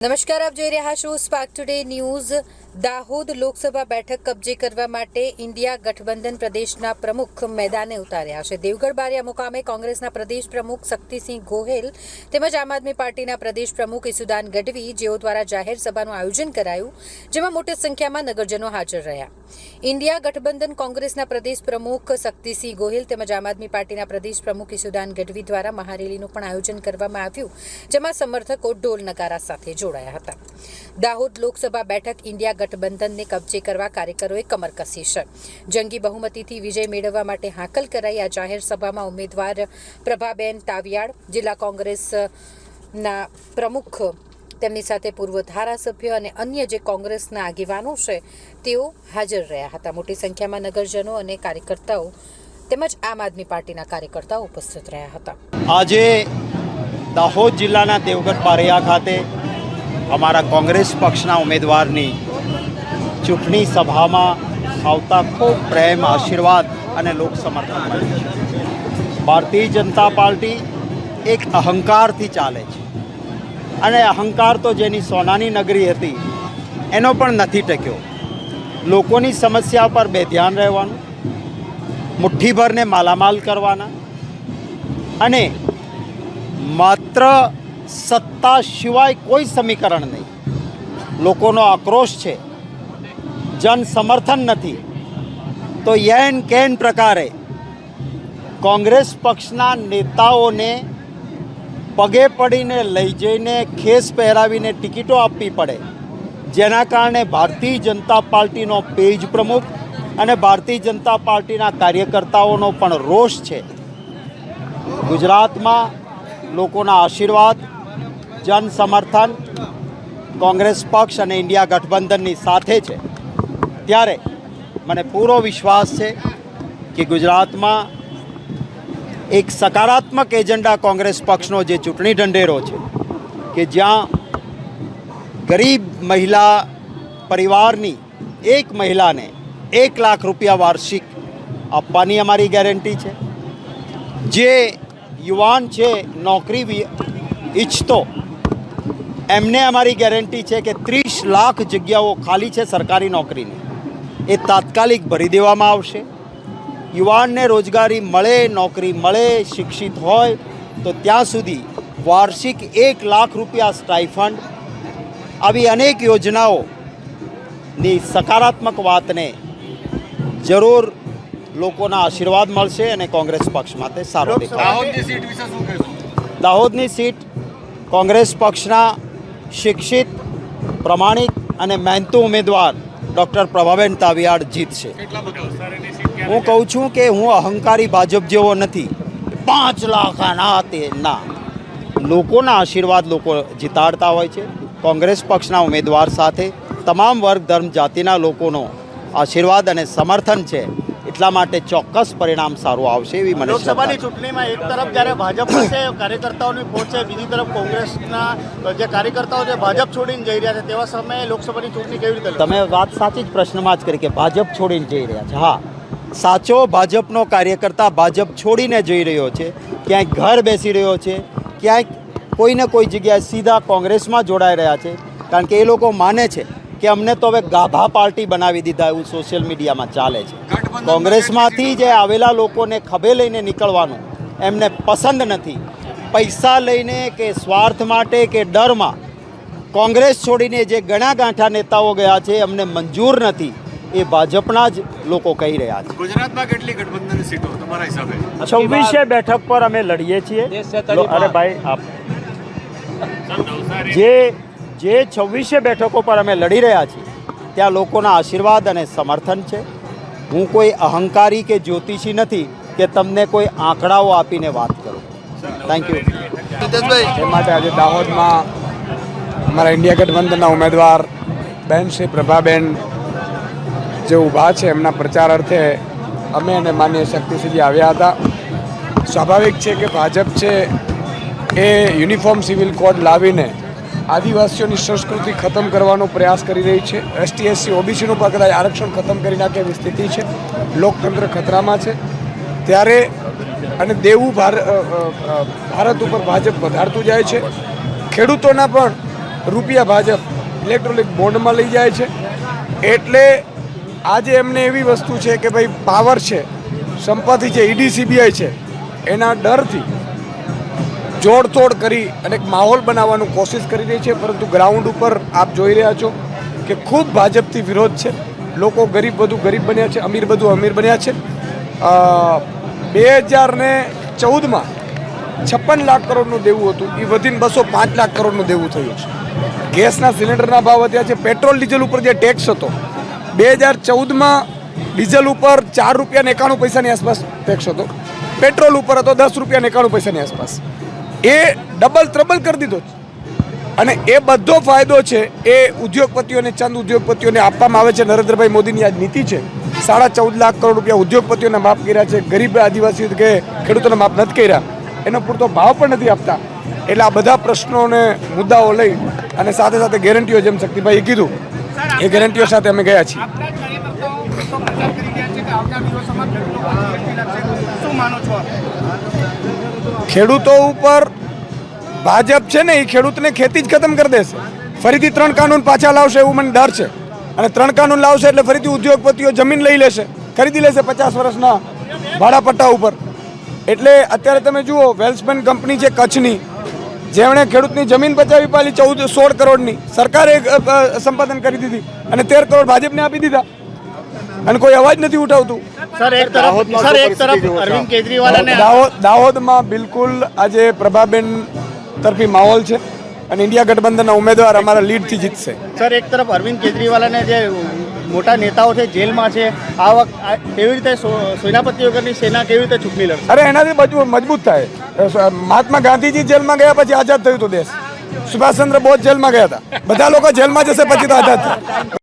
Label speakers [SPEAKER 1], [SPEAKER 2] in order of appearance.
[SPEAKER 1] નમસ્કાર, આપ જોઈ રહ્યા છો spark today news Dahod Lok Sabha બેઠક કબજે કરવા માટે ઇન્ડિયા ગઠબંધન પ્રદેશના પ્રમુખ મેદાને ઉતાર્યા છે. દેવગઢ બારિયા મુકામે કોંગ્રેસના પ્રદેશ પ્રમુખ શક્તિસિંહ ગોહેલ તેમજ આમ આદમી પાર્ટીના પ્રદેશ પ્રમુખ ઈસુદાન ગઢવી જેઓ દ્વારા જાહેર સભાનું આયોજન કરાયું, જેમાં મોટી સંખ્યામાં નગરજનો હાજર રહ્યા. ઇન્ડિયા ગઠબંધન કોંગ્રેસના પ્રદેશ પ્રમુખ શક્તિસિંહ ગોહિલ તેમજ આમ આદમી પાર્ટીના પ્રદેશ પ્રમુખ ઈસુદાન ગઢવી દ્વારા મહારેલીનું પણ આયોજન કરવામાં આવ્યું, જેમાં સમર્થકો ઢોલ નગારા સાથે જોડાયા. હતા. દાહોદ લોકસભા બેઠક ઇન્ડિયા ગઠબંધનને કબજે કરવા કાર્યકરોએ કમર કસી છે. જંગી બહુમતીથી વિજય મેળવવા માટે હાકલ કરાઈ આ જાહેર સભામાં ઉમેદવાર પ્રભાબેન તાવિયાડ જિલ્લા કોંગ્રેસના પ્રમુખ, તેમની સાથે પૂર્વ ધારાસભ્ય અને અન્ય જે કોંગ્રેસના આગેવાનો છે, તેઓ હાજર રહ્યા હતા. મોટી સંખ્યામાં નગરજનો અને કાર્યકર્તાઓ તેમજ આમ આદમી પાર્ટીના કાર્યકર્તાઓ ઉપસ્થિત રહ્યા હતા.
[SPEAKER 2] આજે દાહોદ જિલ્લાના દેવગઢ પારૈયા ખાતે અમારા કોંગ્રેસ પક્ષના ઉમેદવારની ચૂંટણી સભામાં આવતા ખૂબ પ્રેમ, આશીર્વાદ અને લોક સમર્થન છે. ભારતીય જનતા પાર્ટી એક અહંકારથી ચાલે છે. અને અહંકાર તો જેની સોનાની નગરી હતી, એનો પણ નથી ટક્યો. લોકોની સમસ્યા પર બે ધ્યાન રહેવાનું, મુઠ્ઠીભરને માલામાલ કરવાના અને માત્ર સત્તા સિવાય કોઈ સમીકરણ નહીં. લોકોનો આક્રોશ છે. જન સમર્થન નથી. તો યેન કેન પ્રકારે કોંગ્રેસ પક્ષના નેતાઓને પગે પડીને લઈ જઈને ખેસ પહેરાવીને ટિકિટો આપવી પડે. જેના કારણે ભારતીય જનતા પાર્ટીનો પેજ પ્રમુખ અને ભારતીય જનતા પાર્ટીના કાર્યકર્તાઓનો પણ રોષ છે. ગુજરાતમાં લોકોના આશીર્વાદ જન સમર્થન કોંગ્રેસ પક્ષ અને ઇન્ડિયા ગઠબંધનની સાથે છે. ત્યારે મને પૂરો વિશ્વાસ છે કે ગુજરાતમાં એક સકારાત્મક એજન્ડા કોંગ્રેસ પક્ષનો જે ચૂંટણી ઢંઢેરો છે, કે જ્યાં ગરીબ મહિલા પરિવારની એક મહિલાને એક લાખ રૂપિયા વાર્ષિક આપવાની અમારી ગેરંટી છે. જે યુવાન છે, નોકરી ઈચ્છતો એમને અમારી ગેરંટી છે કે ત્રીસ લાખ જગ્યાઓ ખાલી છે સરકારી નોકરીની. એ તાત્કાલિક ભરી દેવામાં આવશે. યુવાનને રોજગારી મળે નોકરી મળે શિક્ષિત હોય તો ત્યાં સુધી વાર્ષિક એક લાખ રૂપિયા સ્ટાઇફંડ આવી અનેક યોજનાઓની સકારાત્મક વાતને જરૂર લોકોના આશીર્વાદ મળશે અને કોંગ્રેસ પક્ષ માટે સારો દેખાવ
[SPEAKER 3] સીટ
[SPEAKER 2] દાહોદની સીટ કોંગ્રેસ પક્ષના શિક્ષિત પ્રમાણિક અને મહેનતુ ઉમેદવાર ડૉક્ટર પ્રભાબેન તાવિયાડ જીતશે. હું કહું છું કે હું અહંકારી ભાજપ જેવો નથી. પાંચ લાખ ના તે ના. લોકોના આશીર્વાદ લોકો જીતાડતા હોય છે. કોંગ્રેસ પક્ષના ઉમેદવાર સાથે તમામ વર્ગ ધર્મ જાતિના લોકોનો આશીર્વાદ અને સમર્થન છે. એટલા માટે ચોક્કસ પરિણામ સારું આવશે એવી મને
[SPEAKER 4] લોકસભાની ચૂંટણીમાં એક તરફ જ્યારે ભાજપ પાસે કાર્યકર્તાઓની પહોંચ છે બીજી તરફ કોંગ્રેસના જે કાર્યકર્તાઓ છે ભાજપ છોડીને જઈ રહ્યા છે તેવા સમયે લોકસભાની ચૂંટણી કેવી રીતે
[SPEAKER 2] તમે વાત સાચી જ પ્રશ્નમાં જ કરી કે ભાજપ છોડીને જઈ રહ્યા છે. હા સાચો ભાજપનો કાર્યકર્તા ભાજપ છોડીને જઈ રહ્યો છે ક્યાંય ઘર બેસી રહ્યો છે ક્યાંય કોઈને કોઈ જગ્યાએ સીધા કોંગ્રેસમાં જોડાઈ રહ્યા છે કારણ કે એ લોકો માને છે કે અમને તો હવે ગાભા પાર્ટી બનાવી દીધા એવું સોશિયલ મીડિયામાં ચાલે છે. કોંગ્રેસમાંથી જે આવેલા લોકોને ખભે લઈને નીકળવાનું એમને પસંદ નથી. પૈસા લઈને કે સ્વાર્થ માટે કે ડરમાં કોંગ્રેસ છોડીને જે ગણા ગાંઠા નેતાઓ ગયા છે અમને મંજૂર નથી એ ભાજપના જ લોકો કહી રહ્યા છે.
[SPEAKER 3] ગુજરાતમાં કેટલી ગઠબંધનની સીટો તમારા હિસાબે?
[SPEAKER 2] છવ્વીસે બેઠક પર અમે લડીએ છીએ. અરે ભાઈ આપ જે જે છવ્વીસે બેઠકો પર અમે લડી રહ્યા છીએ ત્યાં લોકોના આશીર્વાદ અને સમર્થન છે. હું કોઈ અહંકારી કે જ્યોતિષી નથી કે તમને કોઈ આંકડાઓ આપીને વાત કરું. થેન્ક યુ
[SPEAKER 5] એ માટે આજે દાહોદમાં અમારા ઇન્ડિયા ગઠબંધનના ઉમેદવાર બેન શ્રી પ્રભાબેન જે ઊભા છે એમના પ્રચાર અર્થે અમે અને માન્ય શક્તિસિંહજી આવ્યા હતા. સ્વાભાવિક છે કે ભાજપ છે એ યુનિફોર્મ સિવિલ કોડ લાવીને આદિવાસીઓની સંસ્કૃતિ ખતમ કરવાનો પ્રયાસ કરી રહી છે. એસટી એસસી ઓબીસીનું પણ કદાચ આરક્ષણ ખતમ કરી નાખે એવી સ્થિતિ છે. લોકતંત્ર ખતરામાં છે. ત્યારે અને દેવું ભારત ઉપર ભાજપ વધારતું જાય છે. ખેડૂતોના પણ રૂપિયા ભાજપ ઇલેક્ટ્રોનિક બોન્ડમાં લઈ જાય છે. એટલે આજે એમને એવી વસ્તુ છે કે ભાઈ પાવર છે, સંપત્તિ છે ઈડી સીબીઆઈ છે, એના ડરથી જોડતોડ કરી અને એક માહોલ બનાવવાનું કોશિશ કરી રહી છે, પરંતુ ગ્રાઉન્ડ ઉપર આપ જોઈ રહ્યા છો કે ખૂબ ભાજપથી વિરોધ છે. લોકો ગરીબ વધુ ગરીબ બન્યા છે, અમીર વધુ અમીર બન્યા છે. બે હજાર ને ચૌદમાં છપ્પન લાખ કરોડનું દેવું હતું એ વધીને બસો પાંચ લાખ કરોડનું દેવું થયું છે. ગેસના સિલિન્ડરના ભાવ વધ્યા છે, પેટ્રોલ, ડીઝલ ઉપર જે ટેક્સ હતો બે હજાર ચૌદમાં ડીઝલ ઉપર ચાર રૂપિયા એકાણું પૈસાની આસપાસ ટેક્સ હતો, પેટ્રોલ ઉપર હતો દસ રૂપિયા એકાણું પૈસાની આસપાસ. એ ડબલ ત્રબલ કરી દીધો અને એ બધો ફાયદો છે, એ ઉદ્યોગપતિઓને, ચંદ ઉદ્યોગપતિઓને આપવામાં આવે છે. નરેન્દ્રભાઈ મોદીની આ નીતિ છે, સાડા ચૌદ લાખ કરોડ રૂપિયા ઉદ્યોગપતિઓને માફ કર્યા છે, ગરીબ આદિવાસી કે ખેડૂતોને માફ નથી કર્યા. એનો પૂરતો ભાવ પણ નથી આપતા. એટલે આ બધા પ્રશ્નોને, મુદ્દાઓ લઈ અને સાથે સાથે ગેરંટીઓ જેમ શક્તિભાઈએ કીધું, એ ગેરંટીઓ સાથે અમે ગયા છીએ. ખેડૂતો ઉપર ભાજપ છે ને એ ખેડૂતને ખેતી જ ખતમ કરી દેશે. ફરીથી ત્રણ કાનૂન પાછા લાવશે એવું મને ડર છે. અને ત્રણ કાનૂન લાવશે એટલે ફરીથી ઉદ્યોગપતિઓ જમીન લઈ લેશે, ખરીદી લેશે પચાસ વર્ષના ભાડાપટ્ટા ઉપર. એટલે અત્યારે તમે જુઓ, વેલ્સમેન કંપની છે કચ્છની, જેમણે ખેડૂતની જમીન બચાવી પાલી ચૌદ, સોળ કરોડની. સરકારે સંપાદન કરી દીધી અને તેર કરોડ ભાજપને આપી દીધા. અને કોઈ અવાજ નથી ઉઠાવતું.
[SPEAKER 4] સર એક તરફ સર એક તરફ અરવિંદ કેજરીવાલ અને
[SPEAKER 5] દાહોદ દાહોદમાં બિલકુલ આજે પ્રભાબેન તરફી માહોલ છે અને ઇન્ડિયા ગઠબંધનના ઉમેદવાર અમારા લીડથી જીતશે.
[SPEAKER 4] સર એક તરફ અરવિંદ કેજરીવાલ અને જે મોટા નેતાઓ છે જેલમાં છે આ વખત કેવી રીતે સેનાપતિ વગરની સેના કેવી રીતે ચૂંટણી લડશે?
[SPEAKER 5] અરે એનાથી મજબૂત મજબૂત થાય. મહાત્મા ગાંધીજી જેલમાં ગયા પછી આઝાદ થયું હતું દેશ. સુભાષચંદ્ર બોઝ જેલમાં ગયા હતા. બધા લોકો જેલમાં જશે પછી તો આઝાદ થાય.